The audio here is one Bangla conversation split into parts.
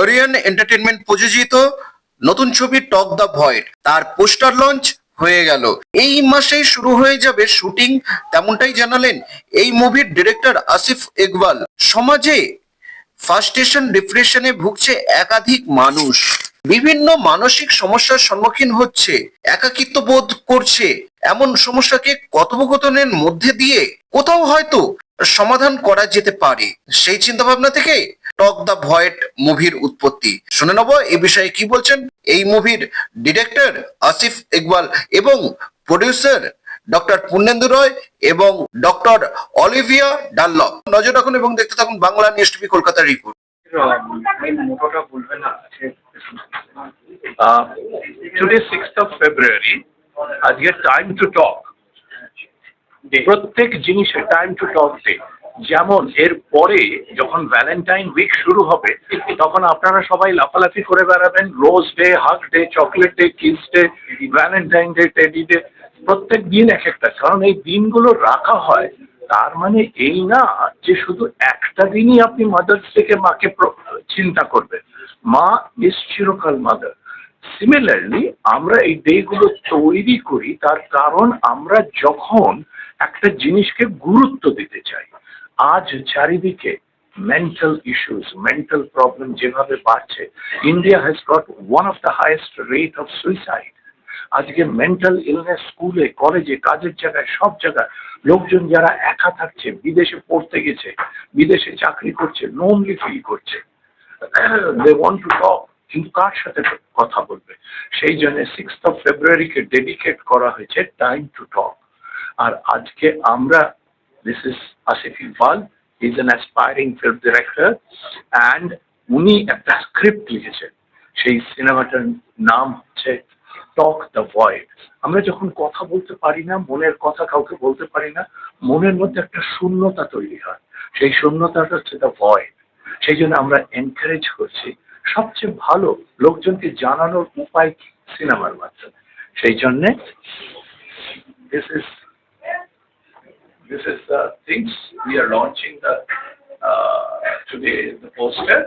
ওরিয়ন এন্টারটেনমেন্ট প্রযোজিত নতুন ছবি টক দ্য ভয়েড তার পোস্টার লঞ্চ হয়ে গেল। এই মাসেই শুরু হয়ে যাবে শুটিং, তেমনটাই জানালেন এই মুভির ডিরেক্টর আসিফ ইকবাল সমাজে ফার্স্টেশন ডিপ্রেশনে ভুগছে একাধিক মানুষ। বিভিন্ন মানসিক সমস্যার সম্মুখীন হচ্ছে, একাকিত্ব বোধ করছে। এমন সমস্যাকে কথোপকথনের মধ্যে দিয়ে কোথাও হয়তো সমাধান করা যেতে পারে। সেই চিন্তা ভাবনা থেকে টক দ্য ভয়েড মুভির উৎপত্তি। শুনে নেব এই বিষয়ে কি বলছেন এই মুভির ডিরেক্টর আসিফ ইকবাল এবং প্রডিউসার ডক্টর পূর্ণেন্দু রয় এবং ডক্টর অলিভিয়া ডাল্লপ নজর রাখুন এবং দেখতে থাকুন বাংলা নিউজ টিভি কলকাতার রিপোর্ট। টুডে অফ ফেব্রুয়ারি আজকে টাইম টু টক প্রত্যেক জিনিসের টাইম টু টক ডে যেমন এর পরে যখন ভ্যালেন্টাইন উইক শুরু হবে, তখন আপনারা সবাই লাফালাফি করে বেড়াবেন। Rose day hug day chocolate day kiss day Valentine day teddy day প্রত্যেক দিন এক একটা। কারণ এই দিনগুলো রাখা হয়, তার মানে এই না যে শুধু একটা দিনই আপনি মাদার্স ডেকে মাকে চিন্তা করবেন। মা ইজ চিরকাল মাদার সিমিলারলি আমরা এই ডেগুলো তৈরি করি, তার কারণ আমরা যখন একটা জিনিসকে গুরুত্ব দিতে চাই। আজ চারিদিকে মেন্টাল ইস্যুস মেন্টাল প্রবলেম যেভাবে বাড়ছে India has got one of the highest rate of suicide আজকে মেন্টাল ইলনেস স্কুলে কলেজে কাজের জায়গায়, সব জায়গায় লোকজন যারা একা থাকছে, বিদেশে পড়তে গেছে, বিদেশে চাকরি করছে লোনলি ফিল করছে দে ওয়ান্ট টু টক কিন্তু কার সাথে কথা বলবে? সেই জন্য সিক্সথ অফ ফেব্রুয়ারিকে ডেডিকেট করা হয়েছে টাইম টু টক আর আজকে আমরা this is Asif Iqbal is an aspiring film director and উনি একটা স্ক্রিপ্ট লিখেছেন। সেই সিনেমাটার নাম হচ্ছে টক দ্য ভয়েড আমরা যখন কথা বলতে পারি না, মনের কথা কাউকে বলতে পারি না, মনের মধ্যে একটা শূন্যতা তৈরি হয়। সেই শূন্যতাটা হচ্ছে দ্য ভয়েড সেই জন্য আমরা এনকারেজ করছি, সবচেয়ে ভালো লোকজনকে জানানোর উপায় সিনেমার মাধ্যমে? সেই জন্যে this is this is the things we are launching the uh, today the poster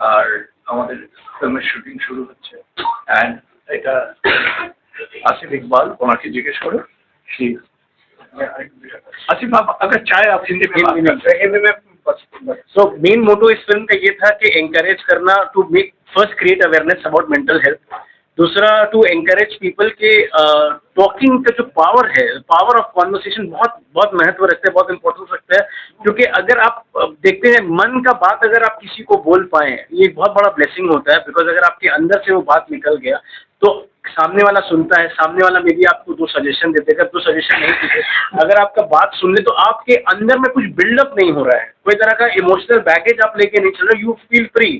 আর আমাদের ফিল্মের শুটিং শুরু হচ্ছে অ্যান্ড এটা আসিফ ইকবাল ওনাকে জিজ্ঞেস করো কি आसिफ आप अगर चाहे आप हिंदी में बात कर सकते हैं। हिंदी में सो मेन मोटो इस फिल्म का ये था कि एंकरेज करना to make first create awareness about mental health दूसरा टू एंकरेज पीपल के टॉकिंग का जो पावर है पावर ऑफ़ कॉन्वर्सेशन बहुत बहुत महत्व रखता है, बहुत इंपॉर्टेंस रखता है। क्योंकि अगर आप देखते हैं, मन का बात अगर आप किसी को बोल पाए, ये बहुत बड़ा ब्लेसिंग होता है बिकॉज़ अगर आपके अंदर से वो बात निकल गया तो सामने वाला सुनता है, सामने वाला मे भी आपको दो सजेशन देते अगर दो सजेशन नहीं देते, अगर आपका बात सुन ले तो आपके अंदर में कुछ बिल्डअप नहीं हो रहा है। कोई तरह का इमोशनल बैगेज आप लेके नहीं चल रहे यू फील फ्री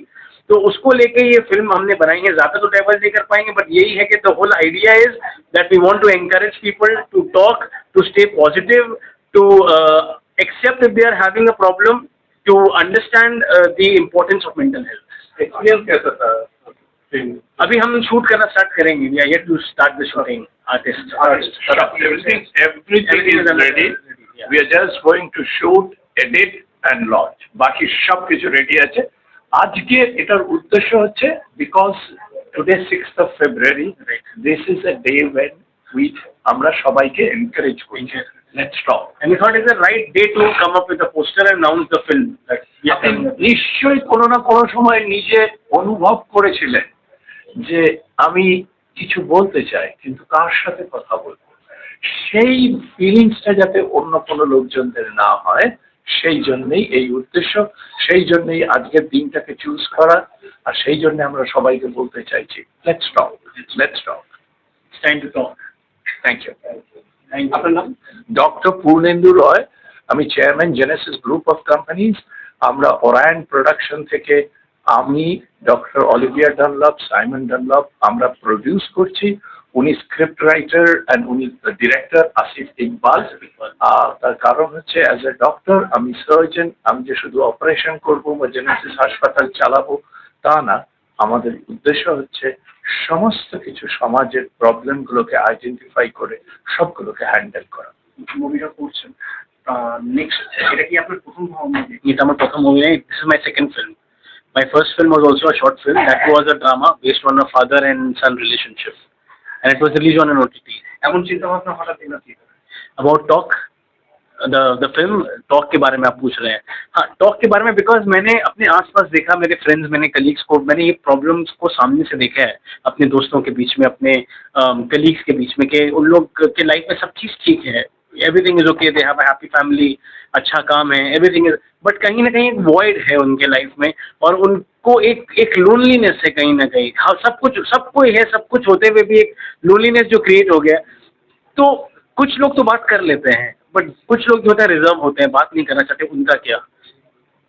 तो उसको लेके ये फ़िल्म हमने बनाई है। ज़्यादा तो ट्रेवल नहीं कर पाएँगे बट यही है कि the whole idea is that we want to encourage people to talk to stay positive to accept they are having a problem to understand the importance of mental health experience कैसा था? अभी हम शूट करना स्टार्ट करेंगे। We yet to start the shooting artist. Artist. Everything everything is ready. we are just going to shoot edit and launch. baki sab kichu ready ache আজকে এটার উদ্দেশ্য হচ্ছে because today sixth of February this is a day when with আমরা সবাইকে এনকারেজ করি let's talk right day to come up with a poster and announce the film. That we are আপনি coming. নিশ্চয়ই কোনো না কোনো সময় নিজে অনুভব করেছিলেন যে আমি কিছু বলতে চাই কিন্তু কার সাথে কথা বলব সেই ফিলিংসটা যাতে অন্য কোনো লোকজনদের না হয় সেই জন্যই এই উদ্দেশ্য সেই জন্যেই আজকের দিনটাকে চুজ করা আর সেই জন্য আমরা সবাইকে বলতে চাইছি let's talk let's talk time to talk. Thank you. আপনার নাম? ডক্টর পূর্ণেন্দু রয় আমি chairman Genesis group of companies আমরা ওরায়ন প্রোডাকশন থেকে আমি doctor Olivia Dunlop Simon Dunlop আমরা প্রডিউস করছি উনি স্ক্রিপ্ট রাইটার অ্যান্ড উনি ডিরেক্টর আসিফ ইকবাল তার কারণ হচ্ছে অ্যাজ এ ডক্টর আমি সার্জন আমি যে শুধু অপারেশন করব বা জেনেসিস হাসপাতাল চালাবো তা না আমাদের উদ্দেশ্য হচ্ছে সমস্ত কিছু সমাজের প্রবলেমগুলোকে আইডেন্টিফাই করে সবগুলোকে হ্যান্ডেল করা। মুভিটা করছেন। নেক্সট এটা কি আপনার প্রথম মুভি এটা আমার প্রথম মুভি নেই this is my second film My first film was also a short film. That was a drama based on a father and son relationship, and it was released on an OTT. এমন চিন্তা ভাবনা হঠাৎ এলো কি করে? About talk, the the film talk के बारे में आप पूछ रहे हैं हाँ talk के बारे में बिकॉज मैंने अपने आसपास देखा मेरे फ्रेंड्स मैंने कलीग्स को मैंने ये प्रॉब्लम्स को सामने से देखा है अपने दोस्तों के बीच में अपने कलीग्स के बीच में कि उन लोग के लाइफ में सब चीज़ ठीक है Everything is okay they have a happy family अच्छा काम है एवरीथिंग इज़ बट कहीं ना कहीं एक वॉइड है उनके लाइफ में, और उनको एक एक लोनलीनेस है कहीं ना कहीं। हाँ सब कुछ, सब कोई है, सब कुछ होते हुए भी एक लोनलीनेस जो क्रिएट हो गया। तो कुछ लोग तो बात कर लेते हैं बट कुछ लोग जो होता है रिज़र्व होते हैं, बात नहीं करना चाहते, उनका क्या?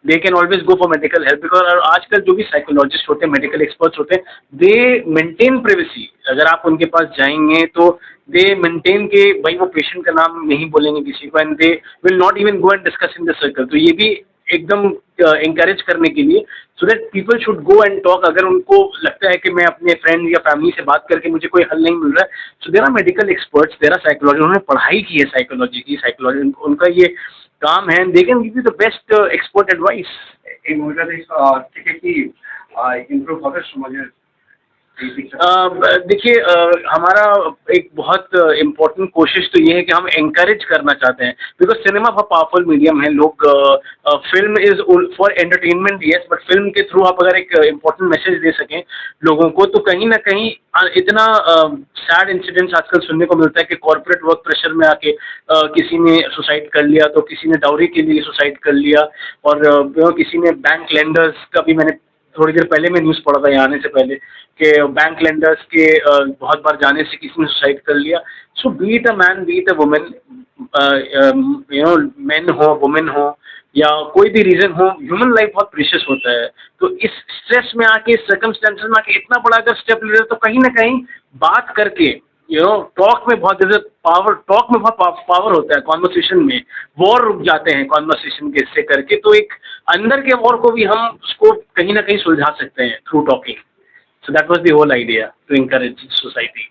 They can always go for medical help because आजकल जो भी साइकोलॉजिस्ट होते हैं मेडिकल एक्सपर्ट्स होते हैं दे मेंटेन प्रिवेसी अगर आप उनके पास जाएँगे तो दे मेंटेन के भाई वो पेशेंट का नाम नहीं बोलेंगे किसी को and they will not even go and discuss in the circle तो ये भी एकदम इंकरेज uh, करने के लिए so that people should go and talk अगर उनको लगता है कि मैं अपने फ्रेंड या फैमिली से बात करके मुझे कोई हल नहीं मिल रहा है so there are medical experts there are psychology उन्होंने पढ़ाई की है साइकोलॉजी की साइकोलॉजी उनका ये come and they can give you the best uh, expert advice. এই মহিলাদের থেকে কি ইমপ্রুভ হবে সমাজের देखिए हमारा एक बहुत इम्पोर्टेंट कोशिश तो ये है कि हम एंकरेज करना चाहते हैं। बिकॉज़ सिनेमा बहुत पावरफुल मीडियम है, लोग film is for entertainment yes but film के थ्रू आप अगर एक इम्पोर्टेंट मैसेज दे सकें लोगों को तो कहीं ना कहीं इतना सैड इंसिडेंट्स आजकल सुनने को मिलता है कि कॉरपोरेट वर्क प्रेशर में आके किसी ने सुसाइड कर लिया तो किसी ने डाउरी के लिए सुसाइड कर लिया, और किसी ने बैंक लेंडर्स का भी मैंने थोड़ी देर पहले मैं न्यूज़ पढ़ा था, यहाँ आने से पहले, कि बैंक लेंडर्स के बहुत बार जाने से किसी ने सुसाइड कर लिया। So beat a man beat a women you know man हो वुमेन हो, या कोई भी रीजन हो ह्यूमन लाइफ बहुत प्रीशियस होता है। तो इस स्ट्रेस में आके इस सर्कमस्टेंसेस में आके इतना बड़ा अगर स्टेप ले रहे तो कहीं ना कहीं बात करके यू नो टॉक में बहुत जैसे पावर टॉक में बहुत पावर होता है कॉन्वर्सेशन में वॉर रुक जाते हैं कॉन्वर्सेशन के इससे करके तो एक अंदर के वॉर को भी हम उसको कहीं ना कहीं सुलझा सकते हैं through talking so that was the whole idea to encourage society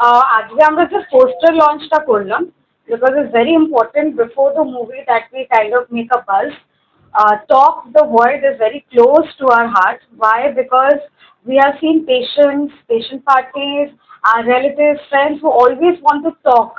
আহ, আজকে আমরা যে পোস্টার লঞ্চটা করলাম because it's very important before the movie that we kind of make a uh, the word is very close to our heart. Why? Because we have seen patients, patient parties, our relatives, friends who always want to talk.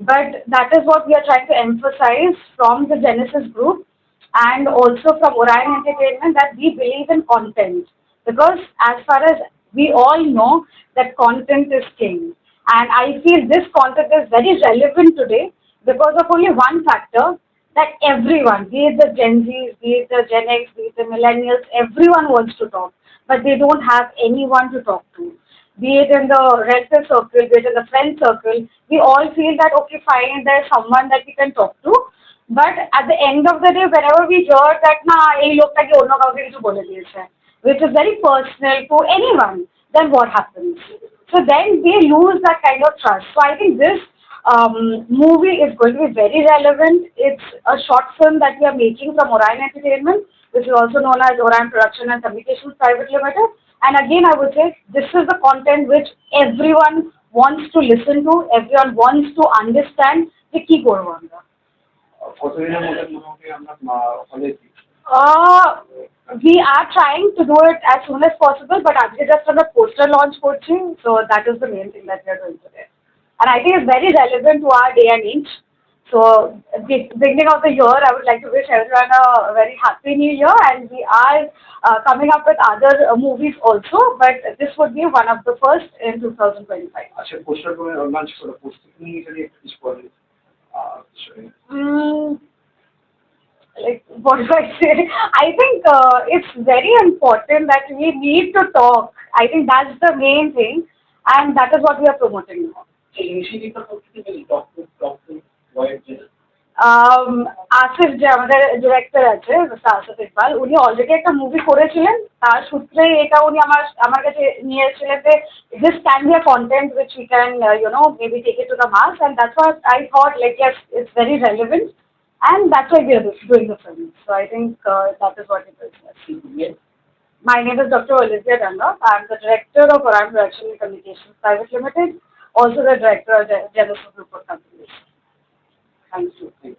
But that is what we are trying to emphasize from the Genesis group and also from Orion Entertainment that we believe in content. Because as far as we all know that content is king. And I feel this content is very relevant today because of only one factor that everyone, be it the Gen Zs, be it the Gen X, be it the millennials, everyone wants to talk, but they don't have anyone to talk to. Be it in the relative circle, be it in the friend circle, we all feel that okay, fine, there's someone that we can talk to. But at the end of the day, whenever we hear that, nah, ye log tak ye unna kaise bole diyeche, which is very personal to anyone, then what happens? So then they lose that kind of trust. So I think this um, movie is going to be very relevant. It's a short film that we are making from Orion Entertainment, which is also known as Orion Production and Communications Private Limited. And again, I would say this is the content which everyone wants to listen to, everyone wants to understand. যে কি করবো আমরা কতদিনের মধ্যে মোটামুটি আমরা হলে Uh, we are trying to do it as soon as possible, but আজকে just আমরা poster launch করছি, so that is the main thing that we are doing today. And I think it's very relevant to our day and age. So, the beginning of the year, I would like to wish everyone a very happy new year, and we are uh, coming up with other uh, movies also, but this would be one of the first in 2025. আচ্ছা পোস্টার করে লঞ্চ করে প্রস্তুতি নিয়ে যদি একটু কিছু বলেন আহ, sorry. Mm, like what do I say? I think uh, it's very important that we need to talk. I think that's the main thing, and that is what we are promoting now. এই ইনিশিয়েটিভটা করতে গেলে doctor doctor wide Um, Asif যে আমাদের ডিরেক্টর আছে মিস্টার আসিফ ইকবাল উনি অলরেডি একটা মুভি করেছিলেন তার সূত্রে এটা উনি আমার আমার কাছে নিয়ে এসেছিলেন যে this can be a content which we can you know maybe take it to the mass and that's what I thought like yes it's very relevant and that's why we are doing the film. So I think uh, that is what it is. Yes. My name is Dr. Olivia Danda. I'm the director of Orion Production and Communications Private Limited, also the director of Gen- Genesis Group of Companies. Thank you.